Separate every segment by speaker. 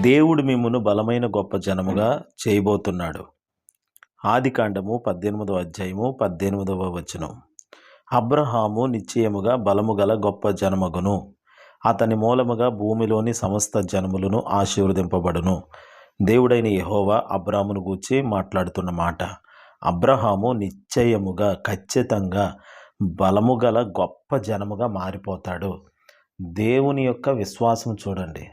Speaker 1: దేవుడు మిమ్మును బలమైన గొప్ప జనముగా చేయబోతున్నాడు. ఆదికాండము పద్దెనిమిదవ అధ్యాయము పద్దెనిమిదవ వచనం. అబ్రహాము నిశ్చయముగా బలము గల గొప్ప జనమగును. అతని మూలముగా భూమిలోని సమస్త జనములను ఆశీర్వదింపబడును. దేవుడైన యహోవా అబ్రామును గూర్చి మాట్లాడుతున్న మాట. అబ్రహాము నిశ్చయముగా ఖచ్చితంగా బలము గల గొప్ప జనముగా మారిపోతాడు. దేవుని యొక్క విశ్వాసం చూడండి.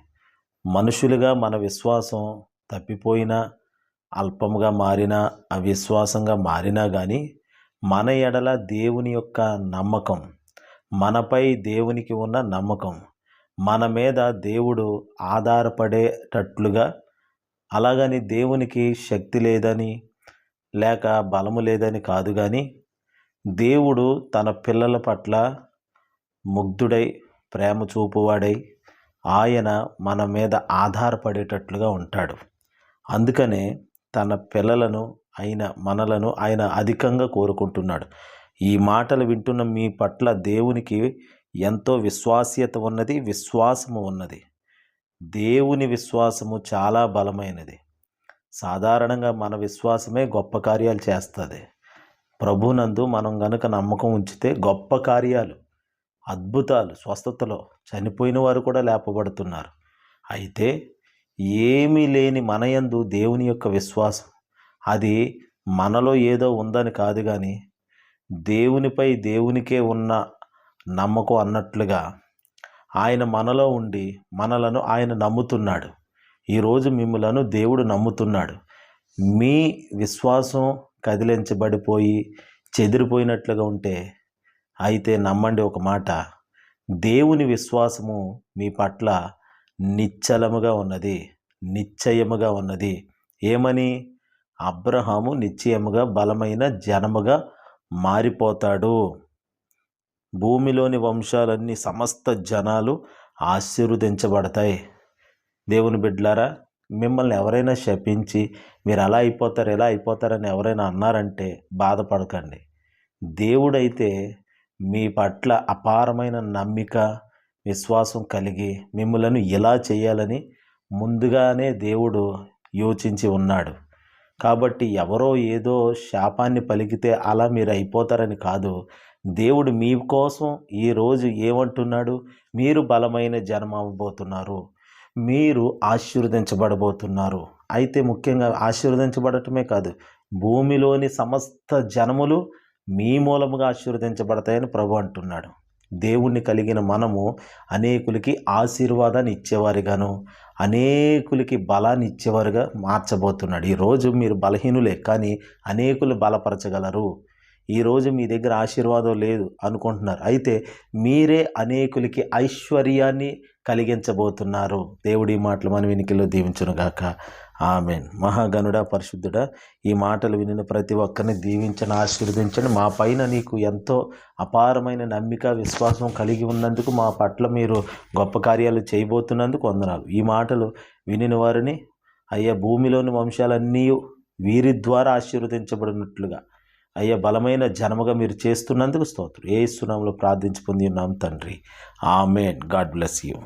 Speaker 1: మనుషులుగా మన విశ్వాసం తప్పిపోయినా అల్పముగా మారినా అవిశ్వాసంగా మారినా కానీ మన ఎడల దేవుని యొక్క నమ్మకం మనపై దేవునికి ఉన్న నమ్మకం మన మీద దేవుడు ఆధారపడేటట్లుగా అలాగని దేవునికి శక్తి లేదని లేక బలము లేదని కాదు కానీ దేవుడు తన పిల్లల పట్ల ముగ్ధుడై ప్రేమ చూపువాడై ఆయన మన మీద ఆధారపడేటట్లుగా ఉంటాడు. అందుకనే తన పిల్లలను ఆయన మనలను ఆయన అధికంగా కోరుకుంటున్నాడు. ఈ మాటలు వింటున్న మీ పట్ల దేవునికి ఎంతో విశ్వాస్యత ఉన్నది విశ్వాసము ఉన్నది. దేవుని విశ్వాసము చాలా బలమైనది. సాధారణంగా మన విశ్వాసమే గొప్ప కార్యాలు చేస్తుంది. ప్రభునందు మనం గనుక నమ్మకం ఉంచితే గొప్ప కార్యాలు అద్భుతాలు స్వస్థతలో చనిపోయిన వారు కూడా లేపబడుతున్నారు. అయితే ఏమీ లేని మనయందు దేవుని యొక్క విశ్వాసం. అది మనలో ఏదో ఉందని కాదు కానీ దేవునిపై దేవునికే ఉన్న నమ్మకం అన్నట్లుగా ఆయన మనలో ఉండి మనలను ఆయన నమ్ముతున్నాడు. ఈరోజు మిమ్మలను దేవుడు నమ్ముతున్నాడు. మీ విశ్వాసం కదిలించబడిపోయి చెదిరిపోయినట్లుగా ఉంటే అయితే నమ్మండి ఒక మాట. దేవుని విశ్వాసము మీ పట్ల నిశ్చలముగా ఉన్నది. నిశ్చయముగా ఉన్నది. ఏమని? అబ్రహాము నిశ్చయముగా బలమైన జనముగా మారిపోతాడు. భూమిలోని వంశాలన్నీ సమస్త జనాలు ఆశీర్వదించబడతాయి. దేవుని బిడ్డలారా మిమ్మల్ని ఎవరైనా శపించి మీరు అలా అయిపోతారు ఎలా అయిపోతారని ఎవరైనా అన్నారంటే బాధపడకండి. దేవుడైతే మీ పట్ల అపారమైన నమ్మిక విశ్వాసం కలిగి మిమ్మలను ఎలా చేయాలని ముందుగానే దేవుడు యోచించి ఉన్నాడు. కాబట్టి ఎవరో ఏదో శాపాన్ని పలికితే అలా మీరు అయిపోతారని కాదు. దేవుడు మీ కోసం ఈరోజు ఏమంటున్నాడు? మీరు బలమైన జనం అవ్వబోతున్నారు మీరు ఆశీర్వదించబడబోతున్నారు. అయితే ముఖ్యంగా ఆశీర్వదించబడటమే కాదు భూమిలోని సమస్త జనములు మీ మూలముగా ఆశీర్వదించబడతాయని ప్రభు అంటున్నాడు. దేవుణ్ణి కలిగిన మనము అనేకులకి ఆశీర్వాదాన్ని ఇచ్చేవారిగాను అనేకులకి బలాన్ని ఇచ్చేవారుగా మార్చబోతున్నాడు. ఈరోజు మీరు బలహీనులే కానీ అనేకులు బలపరచగలరు. ఈరోజు మీ దగ్గర ఆశీర్వాదం లేదు అనుకుంటున్నారు. అయితే మీరే అనేకులకి ఐశ్వర్యాన్ని కలిగించబోతున్నారు. దేవుడి మాటలు మన వెనుకలో దీవించునుగాక. ఆమెన్. మహాగనుడ పరిశుద్ధుడ ఈ మాటలు వినిన ప్రతి ఒక్కరిని దీవించని ఆశీర్వదించండి మా పైన నీకు ఎంతో అపారమైన నమ్మిక విశ్వాసం కలిగి ఉన్నందుకు మా పట్ల మీరు గొప్ప కార్యాలు చేయబోతున్నందుకు వందనాలు. ఈ మాటలు వినిన వారిని అయ్యా భూమిలోని వంశాలన్నీ వీరి ద్వారా ఆశీర్వదించబడినట్లుగా. అయ్యా బలమైన జనముగా మీరు చేస్తున్నందుకు స్తోత్రం. ఏ సునాంలో ప్రార్థించి పొంది ఉన్నాం తండ్రి. ఆమెన్. God bless you.